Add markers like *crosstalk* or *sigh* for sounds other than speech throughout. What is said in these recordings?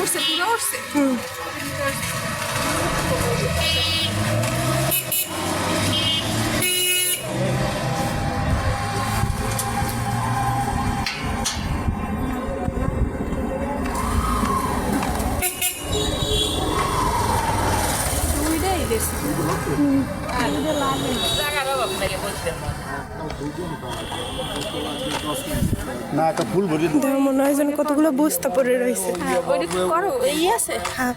উঠছে পুরো উঠছে হুম না একটা ফুল ভরিয়ে দেবো দেখো যেন কতগুলো বস্তা পড়ে রয়েছে। আছে। হ্যাঁ।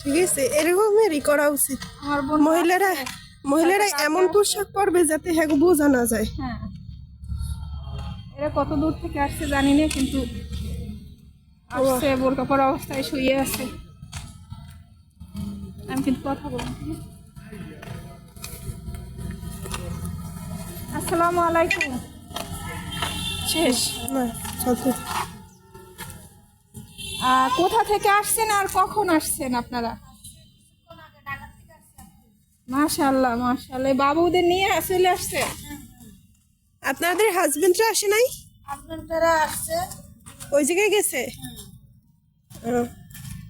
ঠিক আছে এরকমেরই করা উচিত। আমার মহিলারা মহিলারা এমন পোশাক পরবে যাতে হ্যাঁ বোঝা না যায়। হ্যাঁ। এরা কত দূর থেকে আসছে জানি না কিন্তু আসছে বোরকা পরা অবস্থায় শুয়ে আছে। আমি কিন্তু কথা বলব আসসালামু আলাইকুম। শেষ। কোথা থেকে আসছেন আর কখন আসছেন আপনারা? মাশাল্লাহ মাশাল্লাহ বাবুদের নিয়ে চলে আসছে? আপনাদের হাজবেন্ডরা আসে নাই? আপনারা আসছে। ওই জায়গায় গেছে? ও,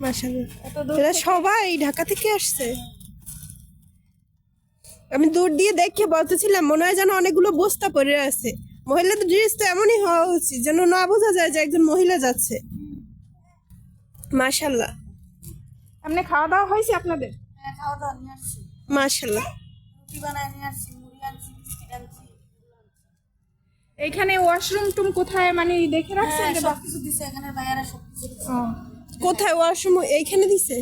মাশাআল্লাহ। এরা সবাই ঢাকা থেকে আসছে। আমি দূর দিয়ে দেখে বলতেছিলাম মনে হয় যেন অনেকগুলো বস্তা পড়ে আছে। মহিলাদের ড্রেস তো এমনই হওয়া উচিত যেন না বোঝা যায় যে একজন মহিলা যাচ্ছে। মাশাল্লাহ এমনি খাওয়া দাওয়া হয়েছে আপনাদের? হ্যাঁ মাশাল্লাহ এইখানে ওয়াশরুম টুম কোথায়? মানে দেখে রাখছেন হ্যাঁ যে সব কিছু দিছে এখানে ভাইয়ারা সব কিছু দিছে। ও, কোথায় ওয়াশরুম এইখানে দিছে।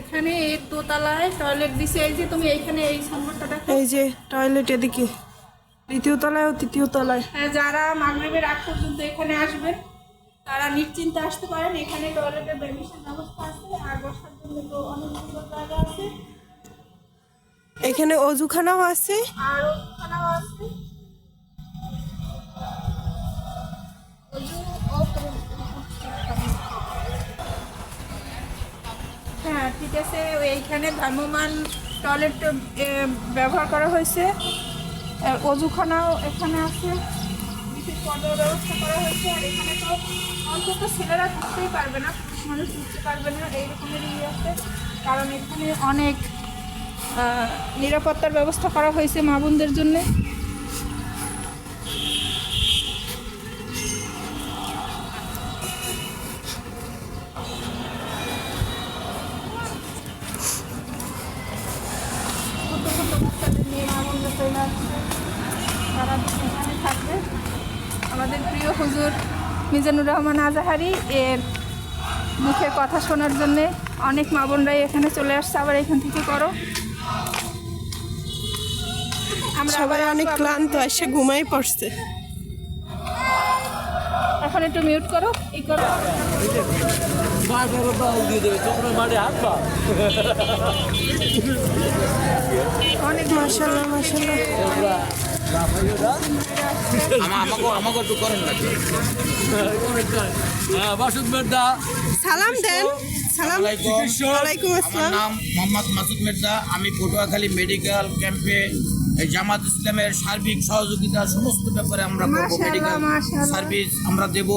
এখানে এই দোতলায় টয়লেট দিছে। এই যে তুমি এইখানে এই দেখো। এই যে টয়লেট এদিকে। দ্বিতীয় তলায় ও তৃতীয় তলায়? হ্যাঁ, যারা মাগরিবের আগ পর্যন্ত এখানে আসবেন তারা নিশ্চিন্তে আসতে পারেন। এখানে টয়লেটের ব্যবস্থা আছে আর বসার জন্য তো অনেক সুন্দর জায়গা আছে। এখানে অজুখানাও আছে। আর আছে। হ্যাঁ ঠিক আছে। এইখানে ভ্রাম্যমান টয়লেট ব্যবহার করা হয়েছে। অজুখানাও এখানে আছে। বিশেষ পর্দার ব্যবস্থা করা হয়েছে। আর এখানে তো অন্তত ছেলেরা ঢুকতেই পারবে না। মানুষ ঢুকতে পারবে না এইরকমের ইয়ে আছে। কারণ এখানে অনেক নিরাপত্তার ব্যবস্থা করা হয়েছে মা বোনদের জন্য। তারা এখানে থাকবে। আমাদের প্রিয় হুজুর মিজানুর রহমান আজাহারি, এর মুখের কথা শোনার জন্যে অনেক মা বোনরাই এখানে চলে আসছে আবার এখান থেকে করো। সবাই অনেক ক্লান্ত এসে ঘুমাই পড়ছে। এখন একটু মিউট করো ই করো। অনেক মাশাল্লাহ মাশাল্লাহ। সালাম দেন। নাম মোহাম্মদ মাসুদ মির্জা। আমি পটুয়াখালী মেডিকেল ক্যাম্পে এই জামাত ইসলামের সার্বিক সহযোগিতা সমস্ত ব্যাপারে আমরা করব। মেডিকেল সার্ভিস আমরা দেব।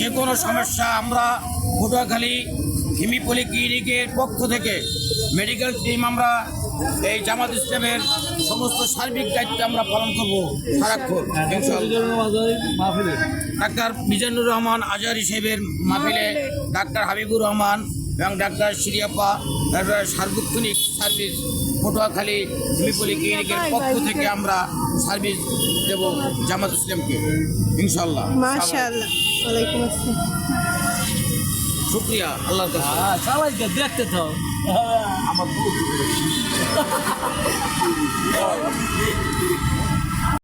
যে কোনো সমস্যা আমরা পটুয়াখালী হিমিপলি ক্লিনিকের পক্ষ থেকে মেডিকেল টিম আমরা এই জামাত ইসলামের সমস্ত সার্বিক দায়িত্ব আমরা পালন করব সারাক্ষণ ডাক্তার মিজানুর রহমান আজারি সাহেবের মাহফিলে ডাক্তার হাবিবুর রহমান এবং ডাক্তার সিরিয়াপা তারপরে সার্বক্ষণিক সার্ভিস পটুয়াখালী হিমিপলি ক্লিনিকের পক্ষ থেকে আমরা সার্ভিস দেব জামাত ইসলামকে ইনশাল্লাহ মাশাআল্লাহ। ওয়ালাইকুম আসসালাম। শুক্রিয়া আল্লাহ সবাইকে দেখতে তো। *laughs* আমার *laughs*